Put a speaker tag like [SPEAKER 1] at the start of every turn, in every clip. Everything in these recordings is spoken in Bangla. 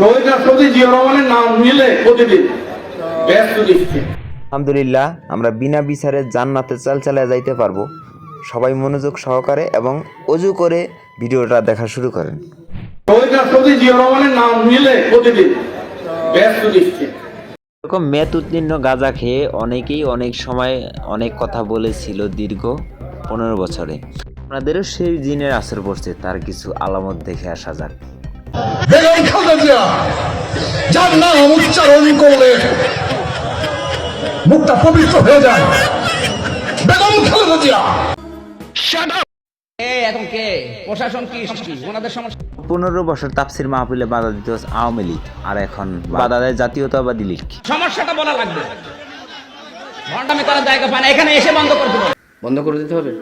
[SPEAKER 1] শহীদ রাষ্ট্রপতি জিয়া রহমানের নাম নিলে প্রতিদিন ব্যস্ত দিচ্ছে।
[SPEAKER 2] আলহামদুলিল্লাহ আমরা বিনা বিচারে জান্নাতে চাল চালায় যাইতে পারব। সবাই মনোযোগ সহকারে এবং অজু করে ভিডিওটা দেখা শুরু করেন।
[SPEAKER 1] শহীদ রাষ্ট্রপতি জিয়া রহমানের নাম নিলে প্রতিদিন ব্যস্ত দিচ্ছে।
[SPEAKER 2] এরকম মেয়াদ উত্তীর্ণ গাঁজা খেয়ে অনেকেই অনেক সময় অনেক কথা বলেছিল দীর্ঘ পনেরো বছরে। আপনাদেরও সেই জিনের আসর পড়ছে তার কিছু আলামত দেখে আসা যাক।
[SPEAKER 3] বেগম খালেদা জিয়া যার নাম উচ্চারণ করলে মুখটা পবিত্র হয়ে যায়। বেগম খালেদা জিয়া।
[SPEAKER 4] এখন কে? প্রশাসন কি কি? ওনাদের সমস্যা
[SPEAKER 2] পনেরো বছর তাপসির মাহফিলে বাধা দিতে হচ্ছে আওয়ামী লীগ আর এখন বাধা দেয় জাতীয়তাবাদী লীগ।
[SPEAKER 4] সমস্যাটা বলা লাগবে। ভণ্ডামি করার জায়গা পায় না। এখানে এসে বন্ধ করে দেবো বন্ধ করে দিতে হবে?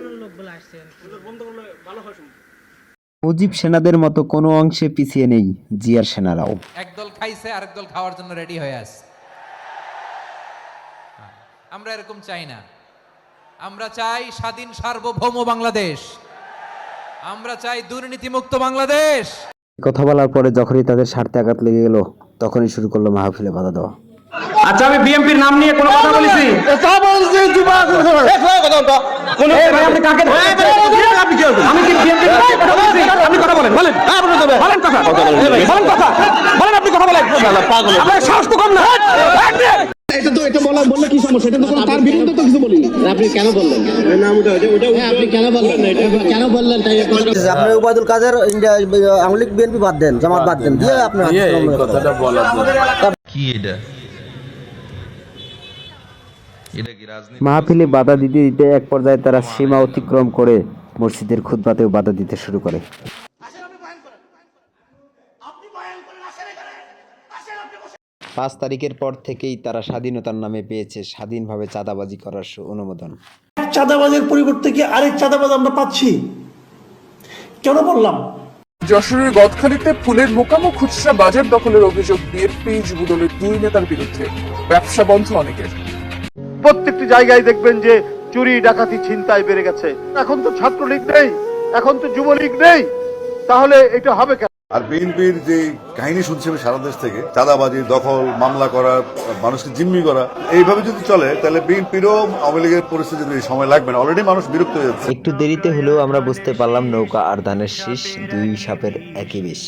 [SPEAKER 2] মুজিব সেনাদের মতো কোনো অংশে পিছিয়ে নেই জিয়ার সেনারাও।
[SPEAKER 5] একদল খাইছে আরেক দল খাওয়ার জন্য রেডি হয়ে আছে। আমরা এরকম চাই না। আমরা চাই স্বাধীন সার্বভৌম বাংলাদেশ। আমরা চাই দুর্নীতিমুক্ত বাংলাদেশ।
[SPEAKER 2] কথা বলার পরে যখনই তাদের স্বার্থে আঘাত লেগে গেল তখনই শুরু করল মাহফিলে বাধা দেওয়া।
[SPEAKER 1] আচ্ছা আমি বিএনপির নাম নিয়ে কোনো কথা বলেছি? আপনি কাকে আপনি কি আমি কি বিএনপির নাম নিয়ে কথা বলেছি আপনি কথা বলেন বলেন বলেন। বলেন কথা বলেন আপনি কথা বলেন। আপনার সাহস তো কম না।
[SPEAKER 6] এটা তো এটা বলা বললে কি সমস্যা? এটা তো তার বিরুদ্ধে তো কিছু বলিনি। আপনি কেন বললেন? আপনি কেন বললেন? এটা কেন বললেন তাই
[SPEAKER 7] আপনার উবায়দুল কাদের আওয়ামী লীগ বিএনপি বাদ দেন জামাত বাদ দেন দিয়ে আপনার কথাটা
[SPEAKER 2] মাহফিলে বাধা দিতে দিতে এক পর্যায়ে তারা সীমা অতিক্রম করে মসজিদের খুতবাতেও বাধা দিতে শুরু করে। পাঁচ তারিখের পর থেকেই তারা স্বাধীনতার নামে পেয়েছে স্বাধীনভাবে চাঁদাবাজি করার অনুমোদন।
[SPEAKER 8] চাঁদাবাজের পরিবর্তে কি আরেক চাঁদাবাজ আমরা পাচ্ছি? কেন বললাম?
[SPEAKER 9] যশোরের গদখালিতে ফুলের মোকামো খুচরা বাজার দখলের অভিযোগ বিএনপি যুবদলের দুই নেতার বিরুদ্ধে। ব্যবসা বন্ধ অনেকের।
[SPEAKER 3] প্রত্যেকটি জায়গায় দেখবেন যে চুরি ডাকাতি ছিনতাই বেড়ে গেছে। এখন তো ছাত্রলীগ নেই এখন তো যুবলীগ নেই। তাহলে এটা হবে কেন?
[SPEAKER 10] আর বিএনপির যে কাহিনী শুনছি আমি সারা দেশ থেকে চাঁদাবাজি দখল মামলা করা মানুষকে জিম্মি করা এইভাবে যদি চলে তাহলে বিএনপিরও আওয়ামী লীগের পরিস্থিতি সময় লাগবে না অলরেডি মানুষ বিরক্ত হয়ে যাচ্ছে।
[SPEAKER 2] একটু দেরিতে হলেও আমরা বুঝতে পারলাম নৌকা আর ধানের শীষ দুই সাপের একই বিষ।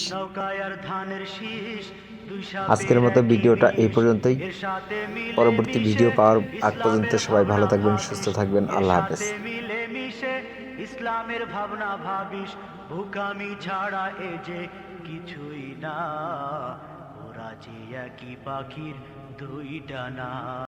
[SPEAKER 2] আজকের মতো ভিডিওটা এই পর্যন্তই। পরবর্তী ভিডিও পাওয়ার আগ পর্যন্ত সবাই ভালো থাকবেন সুস্থ থাকবেন। আল্লাহ হাফেজ।
[SPEAKER 7] ইসলামের ভাবনা ভাবিস ভুকামি ছাড়া এ যে কিছুই না। ওরা যে একই পাখির দুই না।